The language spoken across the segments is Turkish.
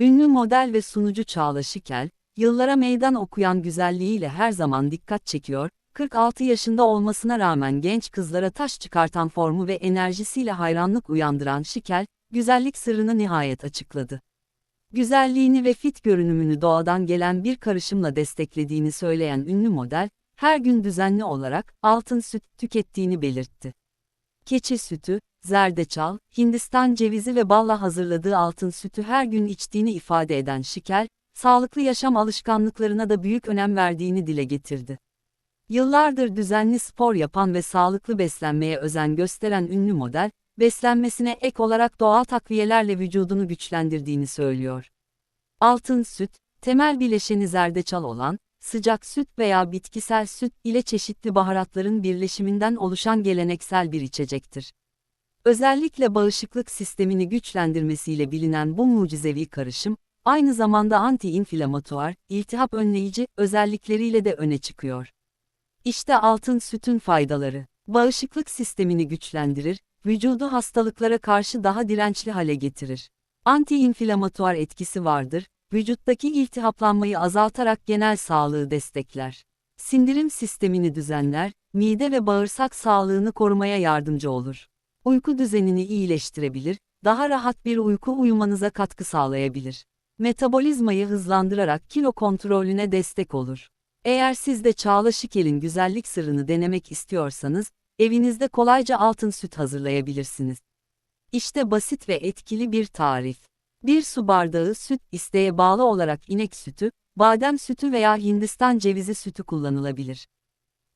Ünlü model ve sunucu Çağla Şikel, yıllara meydan okuyan güzelliğiyle her zaman dikkat çekiyor, 46 yaşında olmasına rağmen genç kızlara taş çıkartan formu ve enerjisiyle hayranlık uyandıran Şikel, güzellik sırrını nihayet açıkladı. Güzelliğini ve fit görünümünü doğadan gelen bir karışımla desteklediğini söyleyen ünlü model, her gün düzenli olarak altın süt tükettiğini belirtti. Keçi sütü, zerdeçal, Hindistan cevizi ve balla hazırladığı altın sütü her gün içtiğini ifade eden Şikel, sağlıklı yaşam alışkanlıklarına da büyük önem verdiğini dile getirdi. Yıllardır düzenli spor yapan ve sağlıklı beslenmeye özen gösteren ünlü model, beslenmesine ek olarak doğal takviyelerle vücudunu güçlendirdiğini söylüyor. Altın süt, temel bileşeni zerdeçal olan, sıcak süt veya bitkisel süt ile çeşitli baharatların birleşiminden oluşan geleneksel bir içecektir. Özellikle bağışıklık sistemini güçlendirmesiyle bilinen bu mucizevi karışım, aynı zamanda anti-inflamatuar, iltihap önleyici özellikleriyle de öne çıkıyor. İşte altın sütün faydaları. Bağışıklık sistemini güçlendirir, vücudu hastalıklara karşı daha dirençli hale getirir. Anti-inflamatuar etkisi vardır, vücuttaki iltihaplanmayı azaltarak genel sağlığı destekler. Sindirim sistemini düzenler, mide ve bağırsak sağlığını korumaya yardımcı olur. Uyku düzenini iyileştirebilir, daha rahat bir uyku uyumanıza katkı sağlayabilir. Metabolizmayı hızlandırarak kilo kontrolüne destek olur. Eğer siz de Çağla Şikel'in güzellik sırrını denemek istiyorsanız, evinizde kolayca altın süt hazırlayabilirsiniz. İşte basit ve etkili bir tarif. Bir su bardağı süt isteğe bağlı olarak inek sütü, badem sütü veya Hindistan cevizi sütü kullanılabilir.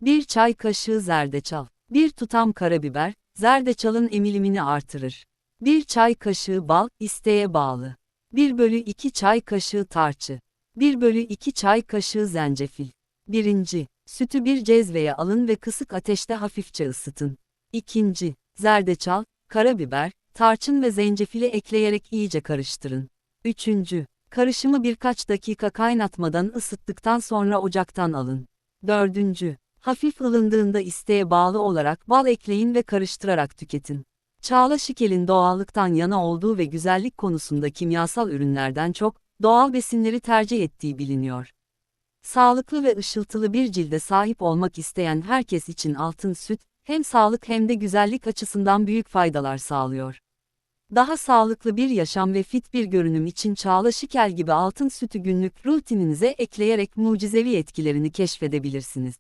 Bir çay kaşığı zerdeçal, bir tutam karabiber, zerdeçalın emilimini artırır. Bir çay kaşığı bal, isteğe bağlı. 1 bölü 2 çay kaşığı tarçı. 1 bölü 2 çay kaşığı zencefil. 1. Sütü bir cezveye alın ve kısık ateşte hafifçe ısıtın. 2. Zerdeçal, karabiber, tarçın ve zencefili ekleyerek iyice karıştırın. 3. Karışımı birkaç dakika kaynatmadan ısıttıktan sonra ocaktan alın. 4. Hafif ılındığında isteğe bağlı olarak bal ekleyin ve karıştırarak tüketin. Çağla Şikel'in doğallıktan yana olduğu ve güzellik konusunda kimyasal ürünlerden çok, doğal besinleri tercih ettiği biliniyor. Sağlıklı ve ışıltılı bir cilde sahip olmak isteyen herkes için altın süt, hem sağlık hem de güzellik açısından büyük faydalar sağlıyor. Daha sağlıklı bir yaşam ve fit bir görünüm için Çağla Şikel gibi altın sütü günlük rutininize ekleyerek mucizevi etkilerini keşfedebilirsiniz.